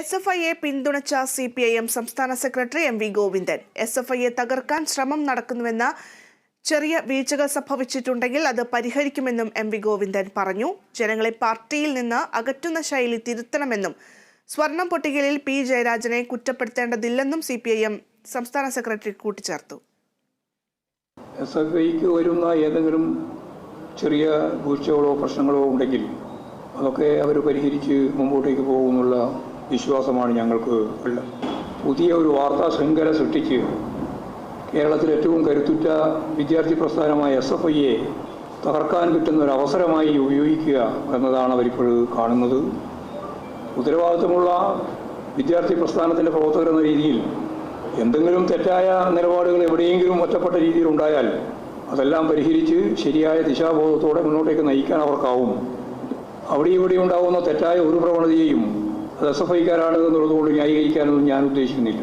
S F ഐയെ പിന്തുണച്ച C P I M സംസ്ഥാന secretary M V Govindan. S F ഐയെ തകർക്കാൻ ശ്രമം നടക്കുന്നുവെന്ന ചെറിയ വീഴ്ചകൾ സംഭവിച്ചിട്ടുണ്ടെങ്കിൽ അത് പരിഹരിക്കുമെന്നും എം വി ഗോവിന്ദൻ പറഞ്ഞു. ജനങ്ങളെ പാർട്ടിയിൽ നിന്ന് അകറ്റുന്ന ശൈലി തിരുത്തണമെന്നും സ്വർണം പൊട്ടിക്കലിൽ പി ജയരാജനെ കുറ്റപ്പെടുത്തേണ്ടതില്ലെന്നും സി പി ഐ എം സംസ്ഥാന സെക്രട്ടറി കൂട്ടിച്ചേർത്തു. എസ് എഫ് ഐക്ക് വരുന്ന ഏതെങ്കിലും ചെറിയ വീഴ്ചകളോ പ്രശ്നങ്ങളോ ഉണ്ടെങ്കിൽ അതൊക്കെ അവർ പരിഹരിച്ച് മുമ്പോട്ടേക്ക് പോകുമെന്നുള്ള വിശ്വാസമാണ് ഞങ്ങൾക്ക് ഉള്ളത്. പുതിയ ഒരു വാർത്താ ശൃംഖല സൃഷ്ടിച്ച് കേരളത്തിൽ ഏറ്റവും കരുത്തുറ്റ വിദ്യാർത്ഥി പ്രസ്ഥാനമായ എസ് എഫ് ഐയെ തകർക്കാൻ കിട്ടുന്ന ഒരു അവസരമായി ഉപയോഗിക്കുക എന്നതാണ് അവരിപ്പോൾ കാണുന്നത്. ഉത്തരവാദിത്വമുള്ള വിദ്യാർത്ഥി പ്രസ്ഥാനത്തിന്റെ പ്രവർത്തകർ എന്ന രീതിയിൽ എന്തെങ്കിലും തെറ്റായ നിലപാടുകൾ എവിടെയെങ്കിലും ഒറ്റപ്പെട്ട രീതിയിൽ ഉണ്ടായാൽ അതെല്ലാം പരിഹരിച്ച് ശരിയായ ദിശാബോധത്തോടെ മുന്നോട്ടേക്ക് നയിക്കാൻ അവർക്കാവും. അവിടെ ഇവിടെ ഉണ്ടാകുന്ന തെറ്റായ ഒരു പ്രവണതയെയും അത് എസ് എന്നുള്ളതുകൊണ്ട് ന്യായീകരിക്കാനൊന്നും ഞാൻ ഉദ്ദേശിക്കുന്നില്ല.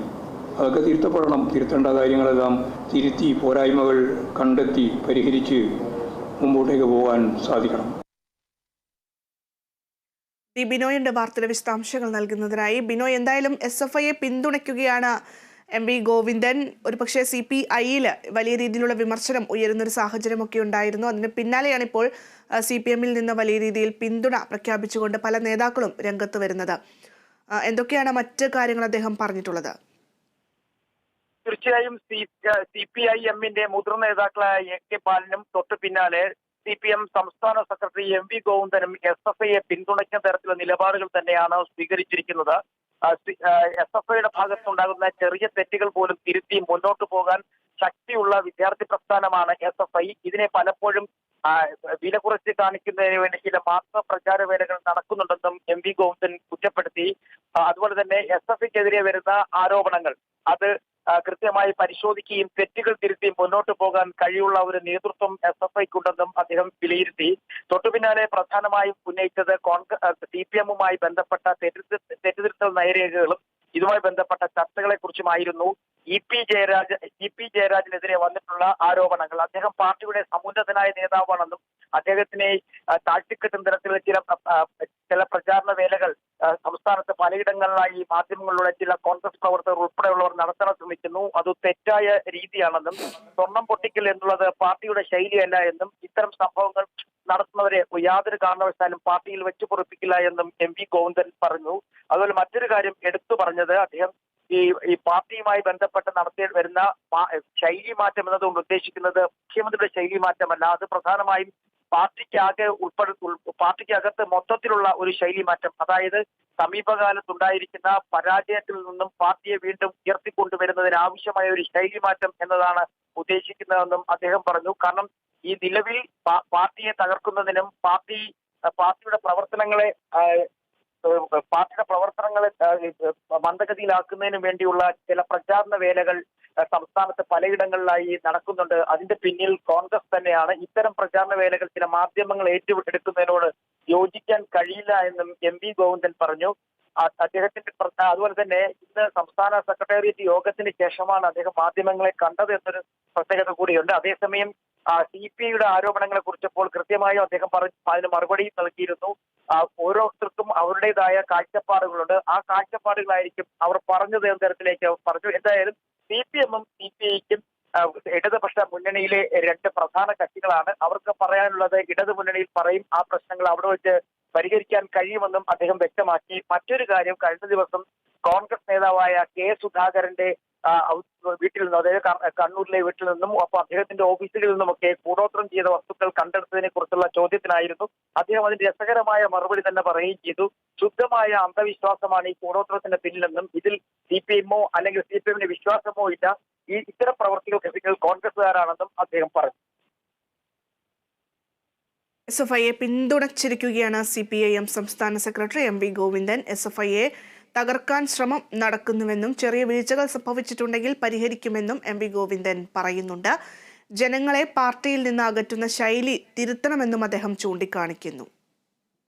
അതൊക്കെ തിരുത്തപ്പെടണം. തിരുത്തേണ്ട കാര്യങ്ങളെല്ലാം തിരുത്തി പോരായ്മകൾ കണ്ടെത്തി പരിഹരിച്ച് മുമ്പോട്ടേക്ക് പോകാൻ സാധിക്കണം. ബിനോയിന്റെ വാർത്തയുടെ വിശദാംശങ്ങൾ നൽകുന്നതിനായി ബിനോയ് എന്തായാലും എസ് എഫ് ഐയെ പിന്തുണയ്ക്കുകയാണ് എം വി ഗോവിന്ദൻ ഒരു പക്ഷേ സി പി ഐയിൽ വലിയ രീതിയിലുള്ള വിമർശനം ഉയരുന്നൊരു സാഹചര്യമൊക്കെ ഉണ്ടായിരുന്നു. അതിന് പിന്നാലെയാണ് ഇപ്പോൾ സി പി എമ്മിൽ നിന്ന് വലിയ രീതിയിൽ പിന്തുണ പ്രഖ്യാപിച്ചുകൊണ്ട് പല നേതാക്കളും രംഗത്ത് വരുന്നത്. എന്തൊക്കെയാണ് മറ്റ് കാര്യങ്ങൾ അദ്ദേഹം പറഞ്ഞിട്ടുള്ളത്? തീർച്ചയായും സി പി ഐ എമ്മിന്റെ മുതിർന്ന നേതാക്കളായ എ കെ ബാലനും തൊട്ട് പിന്നാലെ സി പി എം സംസ്ഥാന സെക്രട്ടറി എം വി ഗോവിന്ദനും എസ് എഫ് ഐയെ പിന്തുണയ്ക്കുന്ന തരത്തിലുള്ള നിലപാടുകൾ തന്നെയാണ് സ്വീകരിച്ചിരിക്കുന്നത്. എസ് എഫ് ഐയുടെ ഭാഗത്തുണ്ടാകുന്ന ചെറിയ തെറ്റുകൾ പോലും തിരുത്തി മുന്നോട്ട് പോകാൻ ശക്തിയുള്ള വിദ്യാർത്ഥി പ്രസ്ഥാനമാണ് എസ് എഫ് ഐ. ഇതിനെ പലപ്പോഴും വില കുറച്ച് കാണിക്കുന്നതിന് വേണ്ടി ചില മാധ്യമ പ്രചാര വേലകൾ നടക്കുന്നുണ്ടെന്നും എം വി ഗോവിന്ദൻ കുറ്റപ്പെടുത്തി. അതുപോലെ തന്നെ എസ് എഫ് ഐക്കെതിരെ വരുന്ന ആരോപണങ്ങൾ. അത് കൃത്യമായി പരിശോധിക്കുകയും തെറ്റുകൾ തിരുത്തി മുന്നോട്ട് പോകാൻ കഴിയുള്ള ഒരു നേതൃത്വം എസ് എഫ് ഐക്കുണ്ടെന്നും അദ്ദേഹം വിലയിരുത്തി. തൊട്ടുപിന്നാലെ പ്രധാനമായും ഉന്നയിച്ചത് കോൺഗ്രസ് സി പി എമ്മുമായി ബന്ധപ്പെട്ട തെറ്റിദ്ധരുത്തൽ നയരേഖകളും ഇതുമായി ബന്ധപ്പെട്ട ചർച്ചകളെ കുറിച്ചുമായിരുന്നു E P Jayaraj E P ജയരാജിനെതിരെ വന്നിട്ടുള്ള ആരോപണങ്ങൾ. അദ്ദേഹം പാർട്ടിയുടെ സമുന്നതനായ നേതാവാണെന്നും അദ്ദേഹത്തിനെ താഴ്ത്തിക്കെട്ടും തരത്തിലുള്ള ചില ചില പ്രചാരണ വേലകൾ സംസ്ഥാനത്ത് പലയിടങ്ങളിലായി മാധ്യമങ്ങളിലൂടെ ചില കോൺഗ്രസ് പ്രവർത്തകർ ഉൾപ്പെടെയുള്ളവർ നടത്താൻ ശ്രമിക്കുന്നു. അത് തെറ്റായ രീതിയാണെന്നും സ്വർണം പൊട്ടിക്കൽ എന്നുള്ളത് പാർട്ടിയുടെ ശൈലിയല്ല എന്നും ഇത്തരം സംഭവങ്ങൾ നടത്തുന്നവരെ യാതൊരു കാരണവശാലും പാർട്ടിയിൽ വെച്ചു പൊറിപ്പിക്കില്ല എന്നും എം വി ഗോവിന്ദൻ പറഞ്ഞു. അതുപോലെ മറ്റൊരു കാര്യം എടുത്തു പറഞ്ഞത് അദ്ദേഹം ഈ ഈ പാർട്ടിയുമായി ബന്ധപ്പെട്ട് നടത്തി വരുന്ന ശൈലി മാറ്റം എന്നതുകൊണ്ട് ഉദ്ദേശിക്കുന്നത് മുഖ്യമന്ത്രിയുടെ ശൈലി മാറ്റമല്ല. അത് പ്രധാനമായും പാർട്ടിക്കാകെ ഉൾപ്പെടു ഉൾ- പാർട്ടിക്കകത്ത് മൊത്തത്തിലുള്ള ഒരു ശൈലി മാറ്റം. അതായത് സമീപകാലത്തുണ്ടായിരിക്കുന്ന പരാജയത്തിൽ നിന്നും പാർട്ടിയെ വീണ്ടും ഉയർത്തിക്കൊണ്ടുവരുന്നതിന് ആവശ്യമായ ഒരു ശൈലി മാറ്റം എന്നതാണ് ഉദ്ദേശിക്കുന്നതെന്നും അദ്ദേഹം പറഞ്ഞു. കാരണം ഈ നിലവിൽ പാർട്ടിയെ തകർക്കുന്നതിനും പാർട്ടി പാർട്ടിയുടെ പ്രവർത്തനങ്ങളെ പാർട്ടിയുടെ പ്രവർത്തനങ്ങളെ മന്ദഗതിയിലാക്കുന്നതിനും വേണ്ടിയുള്ള ചില പ്രചാരണ വേലകൾ സംസ്ഥാനത്ത് പലയിടങ്ങളിലായി നടക്കുന്നുണ്ട്. അതിന്റെ പിന്നിൽ കോൺഗ്രസ് തന്നെയാണ്. ഇത്തരം പ്രചാരണ വേലകൾ ചില മാധ്യമങ്ങൾ ഏറ്റെടുക്കുന്നതിനോട് യോജിക്കാൻ കഴിയില്ല എന്നും എം വി ഗോവിന്ദൻ പറഞ്ഞു. അദ്ദേഹത്തിന്റെ അതുപോലെ തന്നെ ഇന്ന് സംസ്ഥാന സെക്രട്ടേറിയറ്റ് യോഗത്തിന് ശേഷമാണ് അദ്ദേഹം മാധ്യമങ്ങളെ കണ്ടത് എന്നൊരു പ്രത്യേകത കൂടിയുണ്ട്. അതേസമയം സി പി ഐയുടെ ആരോപണങ്ങളെ കുറിച്ചപ്പോൾ കൃത്യമായും അദ്ദേഹം പറഞ്ഞു അതിന് മറുപടി നൽകിയിരുന്നു. ഓരോരുത്തർക്കും അവരുടേതായ കാഴ്ചപ്പാടുകളുണ്ട്. ആ കാഴ്ചപ്പാടുകളായിരിക്കും അവർ പറഞ്ഞത് എന്ന തരത്തിലേക്ക് പറഞ്ഞു. എന്തായാലും സി പി എമ്മും സി പി ഐക്കും ഇടതുപക്ഷ മുന്നണിയിലെ രണ്ട് പ്രധാന കക്ഷികളാണ്. അവർക്ക് പറയാനുള്ളത് ഇടതു മുന്നണിയിൽ പറയും ആ പ്രശ്നങ്ങൾ അവിടെ വെച്ച് പരിഹരിക്കാൻ കഴിയുമെന്നും അദ്ദേഹം വ്യക്തമാക്കി. മറ്റൊരു കാര്യം കഴിഞ്ഞ ദിവസം കോൺഗ്രസ് നേതാവായ കെ സുധാകരന്റെ വീട്ടിൽ നിന്നും അതായത് കണ്ണൂരിലെ വീട്ടിൽ നിന്നും അപ്പൊ അദ്ദേഹത്തിന്റെ ഓഫീസുകളിൽ നിന്നുമൊക്കെ കൂടോത്രം ചെയ്ത വസ്തുക്കൾ കണ്ടെടുത്തതിനെ കുറിച്ചുള്ള ചോദ്യത്തിനായിരുന്നു. അദ്ദേഹം അതിന്റെ രസകരമായ മറുപടി തന്നെ പറയുകയും ചെയ്തു. ശുദ്ധമായ അന്ധവിശ്വാസമാണ് ഈ കൂടോത്രത്തിന്റെ പിന്നിലെന്നും ഇതിൽ സി പി എമ്മോ അല്ലെങ്കിൽ സി പി എമ്മിന് വിശ്വാസമോ ഇല്ല. ഈ ഇത്തരം പ്രവർത്തികൾക്ക് നിങ്ങൾ കോൺഗ്രസുകാരാണെന്നും അദ്ദേഹം പറഞ്ഞു. എസ് എഫ് ഐയെ പിന്തുണച്ചിരിക്കുകയാണ് സി പി ഐ എം സംസ്ഥാന secretary M V Govindan. S F ഐയെ തകർക്കാൻ ശ്രമം നടക്കുന്നുവെന്നും ചെറിയ വീഴ്ചകൾ സംഭവിച്ചിട്ടുണ്ടെങ്കിൽ പരിഹരിക്കുമെന്നും എം വി ഗോവിന്ദൻ പറയുന്നുണ്ട്. ജനങ്ങളെ പാർട്ടിയിൽ നിന്ന് അകറ്റുന്ന ശൈലി തിരുത്തണമെന്നും അദ്ദേഹം ചൂണ്ടിക്കാണിക്കുന്നു.